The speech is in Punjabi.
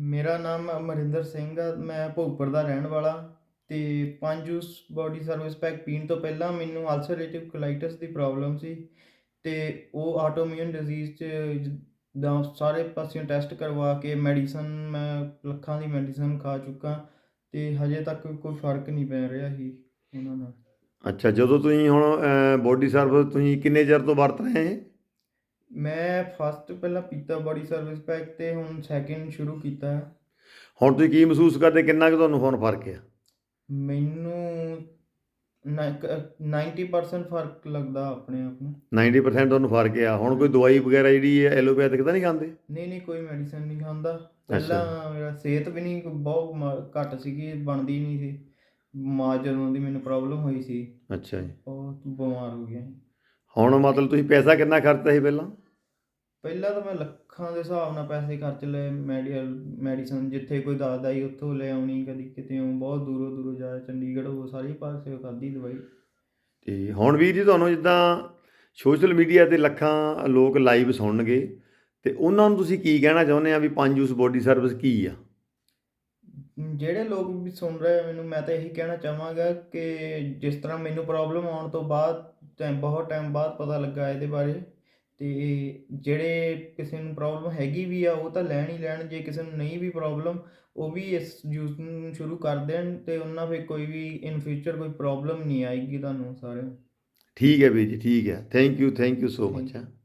ਮੇਰਾ ਨਾਮ ਅਮਰਿੰਦਰ ਸਿੰਘ ਆ, ਮੈਂ ਭੋਗਪੁਰ ਦਾ ਰਹਿਣ ਵਾਲਾ ਤੇ ਪੰਜ ਜੂਸ ਬਾਡੀ ਸਰਵਿਸ ਪੈਕ ਪੀਣ ਤੋਂ ਪਹਿਲਾਂ ਮੈਨੂੰ ਅਲਸਰੇਟਿਵ ਕੋਲਾਈਟਿਸ ਦੀ ਪ੍ਰੋਬਲਮ ਸੀ ਤੇ ਉਹ ਆਟੋਇਮਿਊਨ ਡਿਜ਼ੀਜ਼ ਚ ਜਿੱਦਾਂ ਸਾਰੇ ਪਾਸਿਓਂ ਟੈਸਟ ਕਰਵਾ ਕੇ ਮੈਡੀਸਨ ਮੈਂ ਲੱਖਾਂ ਦੀ ਮੈਡੀਸਨ ਖਾ ਚੁੱਕਾ ਤੇ ਹਜੇ ਤੱਕ ਕੋਈ ਫ਼ਰਕ ਨਹੀਂ ਪੈ ਰਿਹਾ ਸੀ ਉਹਨਾਂ ਨਾਲ। ਅੱਛਾ, ਜਦੋਂ ਤੁਸੀਂ ਹੁਣ ਬੋਡੀ ਸਰਵਿਸ ਤੁਸੀਂ ਕਿੰਨੇ ਚਿਰ ਤੋਂ ਵਰਤ ਰਹੇ ਹੈ? ਮੈਂ ਫਸਟ ਪਹਿਲਾਂ ਪੀਤਾ ਬਾਡੀ ਸਰਵਿਸ ਪੈਕ ਤੇ ਹੁਣ ਸੈਕਿੰਡ ਸ਼ੁਰੂ ਕੀਤਾ। ਹੈ ਹੁਣ ਤੁਸੀਂ ਕੀ ਮਹਿਸੂਸ ਕਰਦੇ? ਕਿੰਨਾ ਕੁ ਤੁਹਾਨੂੰ ਹੁਣ ਫ਼ਰਕ ਆ? ਮੈਨੂੰ ਨਾ- ਕ- 90% ਫ਼ਰਕ ਲੱਗਦਾ ਆਪਣੇ ਆਪ ਨੂੰ। 90% ਤੁਹਾਨੂੰ ਫ਼ਰਕ ਆ। ਹੁਣ ਕੋਈ ਦਵਾਈ ਵਗੈਰਾ ਜਿਹੜੀ ਹੈ ਐਲੋਪੈਥਿਕ ਤਾਂ ਨਹੀਂ ਖਾਂਦੇ? ਨਹੀਂ ਨਹੀਂ ਕੋਈ ਮੈਡੀਸਨ ਨਹੀਂ ਖਾਂਦਾ। ਪਹਿਲਾਂ ਮੇਰਾ ਸਿਹਤ ਵੀ ਨਹੀਂ ਬਹੁਤ ਮ- ਘੱਟ ਸੀਗੀ ਬਣਦੀ ਨਹੀਂ ਸੀ। ਮਾਂ ਜਦੋਂ ਦੀ ਮੈਨੂੰ ਪ੍ਰੋਬਲਮ ਹੋਈ ਸੀ। ਅੱਛਾ ਜੀ। ਬਹੁਤ ਬਿਮਾਰ ਹੋ ਗਿਆ ਸੀ। ਹੁਣ ਮਤਲਬ ਤੁਸੀਂ ਪੈਸਾ ਕਿੰਨਾ ਖਰਚਿਆ ਸੀ ਪਹਿਲਾਂ? ਪਹਿਲਾਂ ਤਾਂ ਮੈਂ ਲੱਖਾਂ ਦੇ ਹਿਸਾਬ ਨਾਲ ਪੈਸੇ ਖਰਚ ਲਏ ਮੈਡੀਕਲ ਮੈਡੀਸਨ ਜਿੱਥੇ ਕੋਈ ਦੱਸਦਾ ਸੀ ਉੱਥੋਂ ਲੈ ਆਉਣੀ ਕਦੀ ਕਿਤੇ ਬਹੁਤ ਦੂਰੋਂ ਦੂਰੋਂ ਜਾ ਚੰਡੀਗੜ੍ਹ ਉਹ ਸਾਰੇ ਪਾਸੇ ਖਾਦੀ ਦਵਾਈ। ਤੇ ਹੁਣ ਵੀਰ ਜੀ ਤੁਹਾਨੂੰ ਜਿੱਦਾਂ ਸੋਸ਼ਲ ਮੀਡੀਆ ਤੇ ਲੱਖਾਂ ਲੋਕ ਲਾਈਵ ਸੁਣਨਗੇ ਤੇ ਉਹਨਾਂ ਨੂੰ ਤੁਸੀਂ ਕੀ ਕਹਿਣਾ ਚਾਹੁੰਦੇ ਆ ਵੀ ਪੰਜ ਜੂਸ ਬੋਡੀ ਸਰਵਿਸ ਕੀ ਆ? ਜਿਹੜੇ ਲੋਕ ਵੀ ਸੁਣ ਰਹੇ ਆ ਮੈਨੂੰ ਮੈਂ ਤਾਂ ਇਹੀ ਕਹਿਣਾ ਚਾਹਾਂਗਾ ਕਿ ਜਿਸ ਤਰ੍ਹਾਂ ਮੈਨੂੰ ਪ੍ਰੋਬਲਮ ਆਉਣ ਤੋਂ ਬਾਅਦ ਟਾਈਮ ਬਹੁਤ ਟਾਈਮ ਬਾਅਦ ਪਤਾ ਲੱਗਾ ਇਹਦੇ ਬਾਰੇ। ਤੇ ਜਿਹੜੇ ਕਿਸੇ ਨੂੰ ਪ੍ਰੋਬਲਮ ਹੈਗੀ ਵੀ ਆ ਉਹ ਤਾਂ ਲੈਣ ਹੀ ਲੈਣ ਜੇ ਕਿਸੇ ਨੂੰ ਨਹੀਂ ਵੀ ਪ੍ਰੋਬਲਮ ਉਹ ਵੀ ਇਸ ਯੂਜ਼ ਨੂੰ ਸ਼ੁਰੂ ਕਰ ਦੇਣ ਤੇ ਉਹਨਾਂ ਫਿਰ ਕੋਈ ਵੀ ਇਨ ਫਿਊਚਰ ਕੋਈ ਪ੍ਰੋਬਲਮ ਨਹੀਂ ਆਏਗੀ ਤੁਹਾਨੂੰ ਸਾਰਿਆਂ ਨੂੰ। ਠੀਕ ਹੈ ਵੀਰ ਜੀ ਠੀਕ ਹੈ। Thank you thank you so much you.